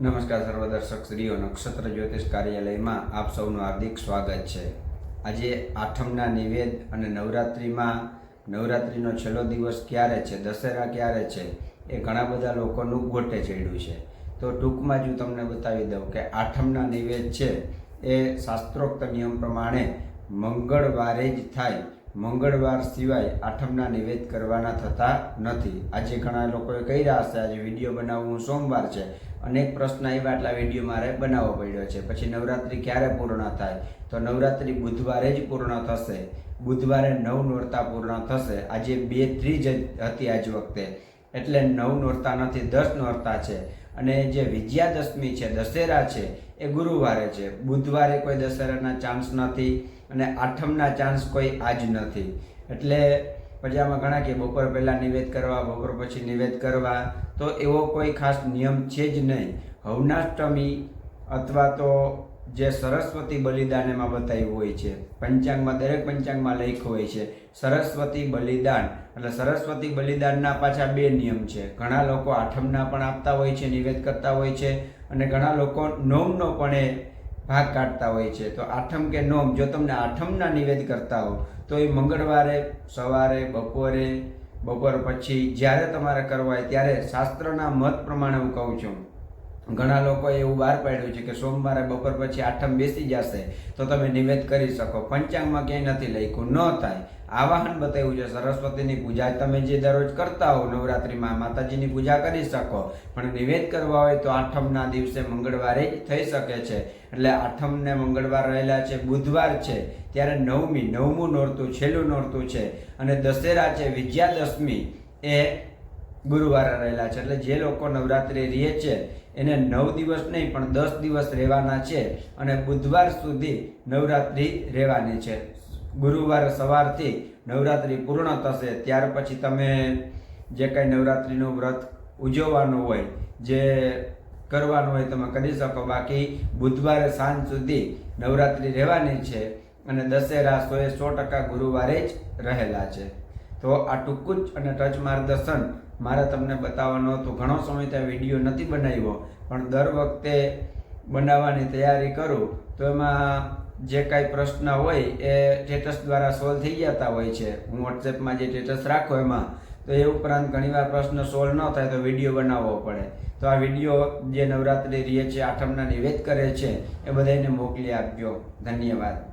નમસ્કાર સર્વ દર્શક શ્રીઓ નક્ષત્ર જ્યોતિષ કાર્યાલયમાં આપ સૌનું હાર્દિક સ્વાગત છે. આજે આઠમના નિવેદ અને નવરાત્રિમાં, નવરાત્રિનો છેલ્લો દિવસ ક્યારે છે, દશેરા ક્યારે છે, એ ઘણા બધા લોકોનું ગોટે ચડ્યું છે. તો ટૂંકમાં જ હું તમને બતાવી દઉં કે આઠમના નિવેદ છે, એ શાસ્ત્રોક્ત નિયમ પ્રમાણે મંગળવારે જ થાય. મંગળવાર સિવાય આઠમના નિવેદ કરવાના થતા નથી. આજે ઘણા લોકોએ કહી રહ્યા હશે. આજે વીડિયો બનાવવું સોમવાર છે. અનેક પ્રશ્ન આવ્યા એટલા વીડિયો મારે બનાવવો પડ્યો છે. પછી નવરાત્રિ ક્યારે પૂર્ણ થાય? તો નવરાત્રિ બુધવારે જ પૂર્ણ થશે. બુધવારે નવ નોરતા પૂર્ણ થશે. આજે બે ત્રીજ હતી આજ વખતે. એટલે નવ નોરતા નથી, દસ નોરતા છે. અને જે વિજયાદશમી છે, દશેરા છે, એ ગુરુવારે છે. બુધવારે કોઈ દશેરાના ચાન્સ નથી અને આઠમના ચાન્સ કોઈ આજ નથી. એટલે પછી આમાં ઘણા કે બપોર પહેલાં નિવેદ કરવા, બપોર પછી નિવેદ કરવા, તો એવો કોઈ ખાસ નિયમ છે જ નહીં. હવનાષ્ટમી અથવા તો જે સરસ્વતી બલિદાન એમાં બતાવ્યું હોય છે. પંચાંગમાં, દરેક પંચાંગમાં લખ્યું હોય છે. સરસ્વતી બલિદાન, એટલે સરસ્વતી બલિદાનના પાછા બે નિયમ છે. ઘણા લોકો આઠમના પણ આપતા હોય છે, નિવેદ કરતા હોય છે, અને ઘણા લોકો નોમનો પણ એ ભાગ કાઢતા હોય છે. તો આઠમ કે નોમ જો તમને આઠમના નિવેદ કરતા હો, તો એ મંગળવારે, સવારે, બપોરે, બપોર પછી જ્યારે તમારે કરવા હોય ત્યારે શાસ્ત્રના મત પ્રમાણે હું કહું છું. ઘણા લોકોએ એવું બહાર પાડ્યું છે કે સોમવારે બપોર પછી આઠમ બેસી જશે તો તમે નિવેદ કરી શકો. પંચાંગમાં ક્યાંય નથી લખ્યું. ન થાય. આવાહન બતાવ્યું છે, સરસ્વતીની પૂજા. તમે જે દરરોજ કરતા હો નવરાત્રિમાં માતાજીની પૂજા કરી શકો. પણ નિવેદ કરવા હોય તો આઠમના દિવસે મંગળવારે જ થઈ શકે છે. એટલે આઠમને મંગળવાર રહેલા છે, બુધવાર છે. ત્યારે નવમી, નવમું નોરતું, છેલ્લું નોરતું છે. અને દશેરા છે, વિજયાદશમી. એ ગુરુવારે રહેલા છે. એટલે જે લોકો નવરાત્રિ રહે છે, એને નવ દિવસ નહીં, પણ દસ દિવસ રહેવાના છે અને બુધવાર સુધી નવરાત્રિ રહેવાની છે. ગુરુવાર સવારથી નવરાત્રિ પૂર્ણ થશે. ત્યાર પછી તમે જે કાંઈ નવરાત્રિનું વ્રત ઉજવવાનું હોય, જે કરવાનું હોય, તમે કરી શકો. બાકી બુધવારે સાંજ સુધી નવરાત્રિ રહેવાની છે અને દશેરા સો એ સો ટકા ગુરુવારે જ રહેલા છે. તો આ ટૂંકું જ અને ટચ માર્ગદર્શન મારે તમને બતાવવાનું હતું. ઘણો સમય ત્યાં વીડિયો નથી બનાવ્યો, પણ દર વખતે બનાવવાની તૈયારી કરું તો એમાં જે કાંઈ પ્રશ્ન હોય એ સ્ટેટસ દ્વારા સોલ્વ થઈ જતા હોય છે. હું વોટ્સએપમાં જે સ્ટેટસ રાખો એમાં, તો એ ઉપરાંત ઘણીવાર પ્રશ્ન સોલ્વ ન થાય તો વીડિયો બનાવવો પડે. તો આ વીડિયો જે નવરાત્રિ રહે છે, આઠમના નિવેદ કરે છે, એ બધાને મોકલી આપજો. ધન્યવાદ.